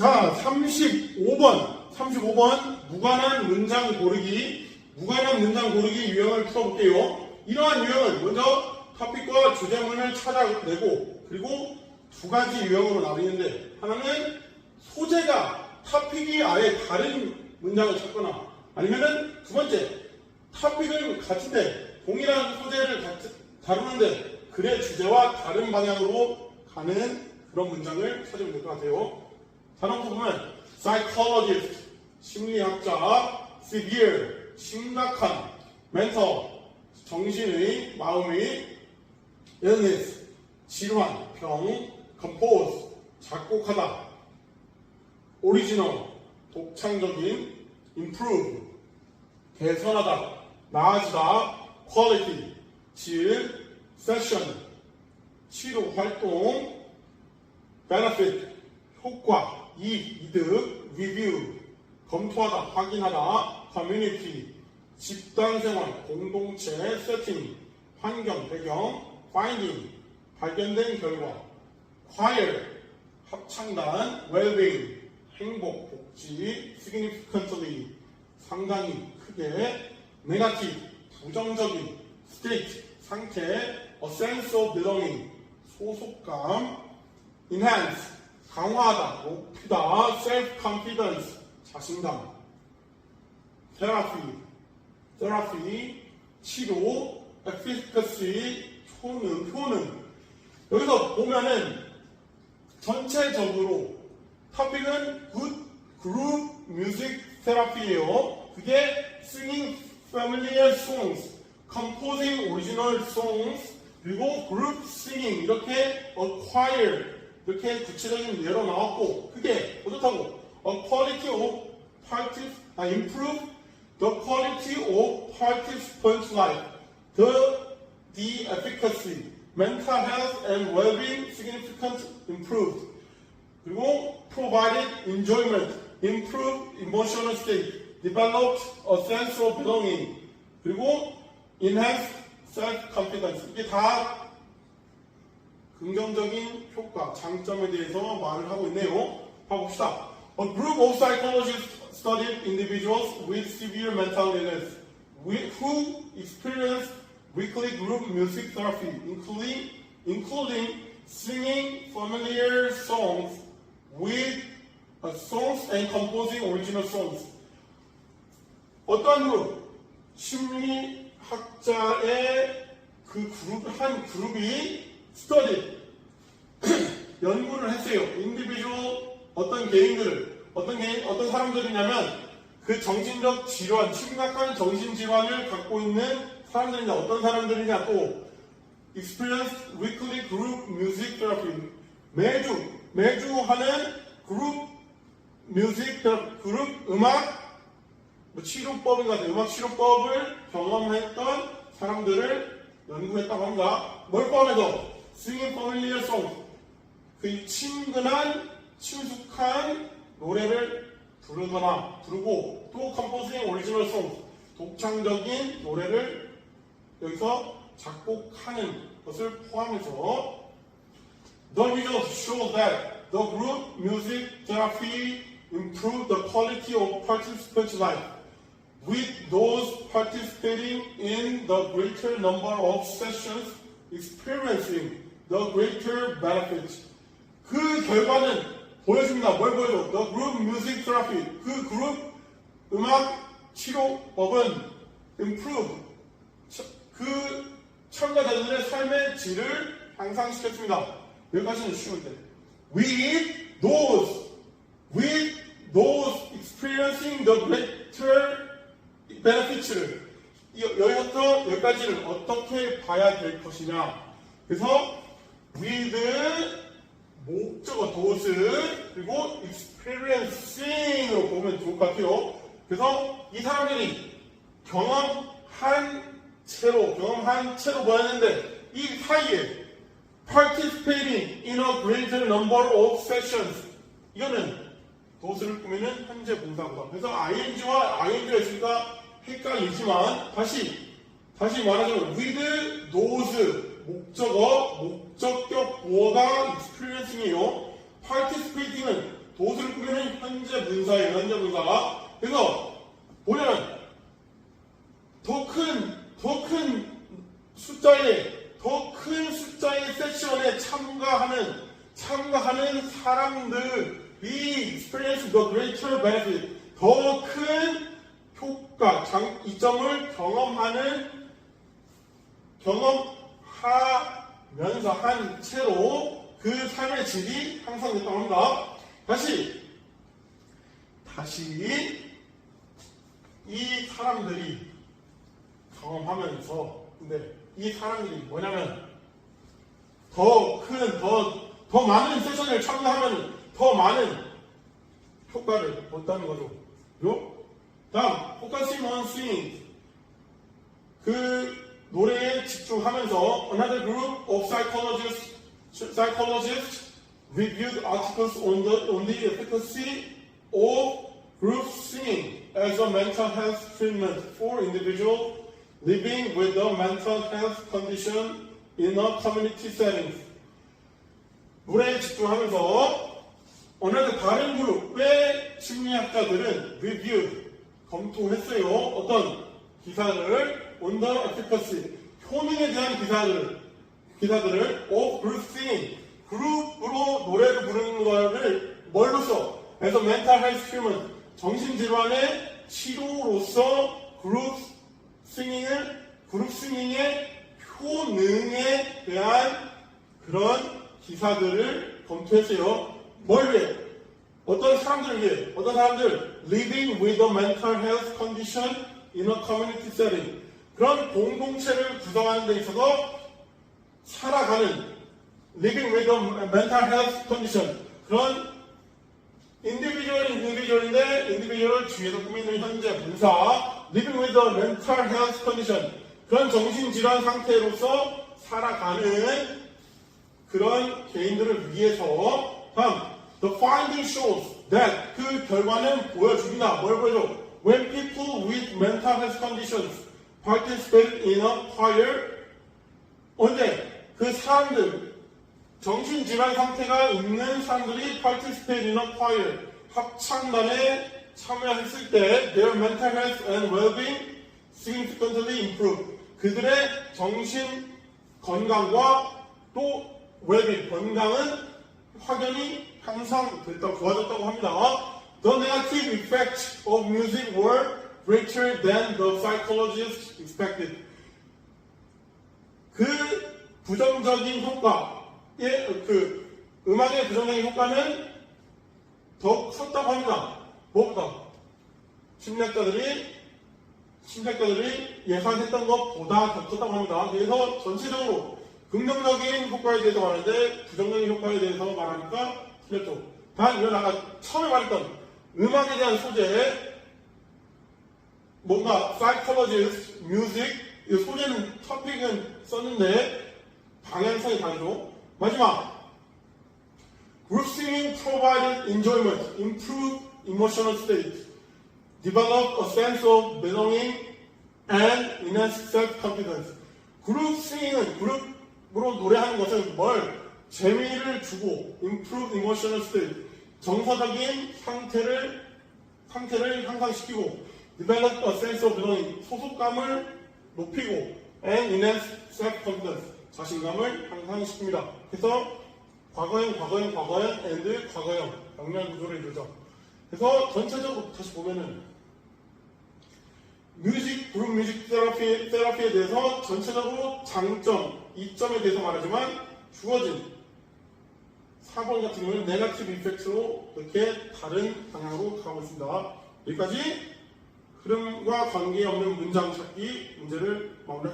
자, 35번. 35번. 무관한 문장 고르기. 무관한 문장 고르기 유형을 풀어볼게요. 이러한 유형은 먼저 토픽과 주제문을 찾아내고, 그리고 두 가지 유형으로 나뉘는데, 하나는 소재가 토픽이 아예 다른 문장을 찾거나, 아니면은 두 번째, 토픽은 같은데, 동일한 소재를 다루는데, 글의 주제와 다른 방향으로 가는 그런 문장을 찾으면 될 것 같아요. 단어부터 보면 psychologist 심리학자, severe 심각한, mental 정신의 마음의 illness 질환, 병, compose 작곡하다, original 독창적인, improve 개선하다, 나아지다, quality 질, session 치료 활동, benefit 효과, 이익, 이득, review 검토하다, 확인하다, community 집단 생활, 공동체, setting 환경, 배경, finding 발견된 결과, choir 합창단, well-being 행복, 복지, significantly 상당히 크게, negative 부정적인, state 상태, a sense of belonging 소속감, enhance 강화하다, 높이다, self-confidence, 자신감, therapy, therapy, 치료, efficacy, 효능, 효능. 여기서 보면은 전체적으로 토픽은 good group music therapy예요. 그게 singing familiar songs, composing original songs, 그리고 group singing 이렇게 a choir 이렇게 구체적인 예로 나왔고 그게 어떻다고 a quality of partic 아, improve the quality of participants' life, the the efficacy, mental health and well-being significant improved. 그리고 provided enjoyment, improved emotional state, developed a sense of belonging. 그리고 enhanced self-confidence. 이게 다 긍정적인 효과, 장점에 대해서 말을 하고 있네요. 봐봅시다. A group of psychologists studied individuals with severe mental illness who experienced weekly group music therapy, including, including singing familiar songs with uh, songs and composing original songs. 어떠한 그룹? 심리학자의 그 그룹, 한 그룹이 스터디, 연구를 했어요. 인디비주얼 어떤 개인들을, 어떤 개인, 어떤 사람들이냐면 그 정신적 질환, 심각한 정신 질환을 갖고 있는 사람들이냐, 어떤 사람들이냐, 또 experience weekly group music therapy. 매주, 매주 하는 그룹 뮤직, 그룹 음악 뭐 치료법인 것 같아요. 음악 치료법을 경험했던 사람들을 연구했다고 합니다. 뭘 포함해서 singing familiar song 그 친근한 친숙한 노래를 부르거나 부르고 또 composing original song 독창적인 노래를 여기서 작곡하는 것을 포함해서 The results show that the group music therapy improved the quality of participants' life, with those participating in the greater number of sessions experiencing the greater benefits. 그 결과는 보여줍니다. 뭘 보여줘? The group music therapy. 그 그룹 음악 치료법은 improve. 차- 그 참가자들의 삶의 질을 향상시켰습니다. 여기까지는 쉬운데. With those, with those experiencing the greater benefits를 이- 여기부터 여기까지를 어떻게 봐야 될 것이냐. 그래서 with 목적어 those 그리고 experiencing으로 보면 좋을 것 같아요. 그래서 이 사람들이 경험한 채로 경험한 채로 보았는데 이 사이에 participating in a greater number of sessions 이거는 도스를 꾸미는 현재 분사구다. 그래서 ing와 ing가 있으니까 헷갈리지만 다시 다시 말하자면 with those 목적어 목적격 보어가 experiencing이에요. participating은 도수를 꾸미는 현재 분사예요. 현재 분사가. 그래서 보면 더 큰, 더 큰 숫자의, 더 큰 숫자의 세션에 참가하는, 참가하는 사람들이 experience the greater benefit. 더 큰 효과, 장, 이점을 경험하는, 경험 하면서 한 채로 그 삶의 질이 향상됐다고 합니다. 다시, 다시, 이 사람들이 경험하면서 근데 이 사람들이 뭐냐면 더 큰, 더, 더 많은 세션을 참가하면 더 많은 효과를 얻다는 거죠. 요? 다음, focusing on singing. 그 노래에 집중하면서 another group of psychologists, psychologists reviewed articles on the, on the efficacy of group singing as a mental health treatment for individuals living with a mental health condition in a community setting. 노래에 집중하면서 어느 다른 그룹의 심리학자들은 리뷰 검토했어요. 어떤 기사를 on the efficacy 효능에 대한 기사들을 기사들을 singing 그룹으로 노래를 부르는 거를 뭘로써 as a mental health treatment 정신질환의 치료로서 그룹 싱잉을 그룹 싱잉의 효능에 대한 그런 기사들을 검토했어요. 뭘 위해? 어떤 사람들 위해? 어떤 사람들 living with a mental health condition in a community setting 그런 공동체를 구성하는 데 있어서 살아가는 living with a mental health condition 그런 인디비주얼 인디비주얼인데 인디비주얼을 뒤에서 꾸미는 현재 분사 living with a mental health condition 그런 정신질환 상태로서 살아가는 그런 개인들을 위해서 다음 the finding shows that 그 결과는 보여줍니다 뭘 보여줘 when people with mental health conditions participate in a choir 언제 그 사람들 정신 질환 상태가 있는 사람들이 participate in a choir 합창단에 참여했을 때 their mental health and well-being significantly improve 그들의 정신 건강과 또 well-being 건강은 확연히 향상됐다 좋아졌다고 합니다. The negative effects of music were greater than the psychologists expected. 그 부정적인 효과의 그 음악의 부정적인 효과는 더 컸다고 합니다. 무엇보다 심리학자들이 심리학자들이 예상했던 것보다 더 컸다고 합니다. 그래서 전체적으로 긍정적인 효과에 대해서 말하는데 부정적인 효과에 대해서 말하니까 틀렸죠. 단 이건 아까 처음에 말했던 음악에 대한 소재 뭔가 psychologist, music 이 소재는 토픽은 썼는데 방향성이 다르죠. 마지막 Group singing provided enjoyment, improved emotional state, developed a sense of belonging, and enhanced self-confidence. 그룹 싱잉은 그룹으로 노래하는 것은 뭘 재미를 주고 improve emotional state 정서적인 상태를 상태를 향상시키고 develop a sense of belonging 소속감을 높이고 and enhance self-confidence 자신감을 향상시킵니다. 그래서 과거형, 과거형, 과거형, and 과거형 영양 구조를 이루죠. 그래서 전체적으로 다시 보면은 뮤직, 그룹 뮤직 테라피, 테라피에 대해서 전체적으로 장점, 이점에 대해서 말하지만 주어진 4번 같은 경우는 네가티브 이펙트로 이렇게 다른 방향으로 가고 있습니다. 여기까지 흐름과 관계없는 문장 찾기 문제를 마무리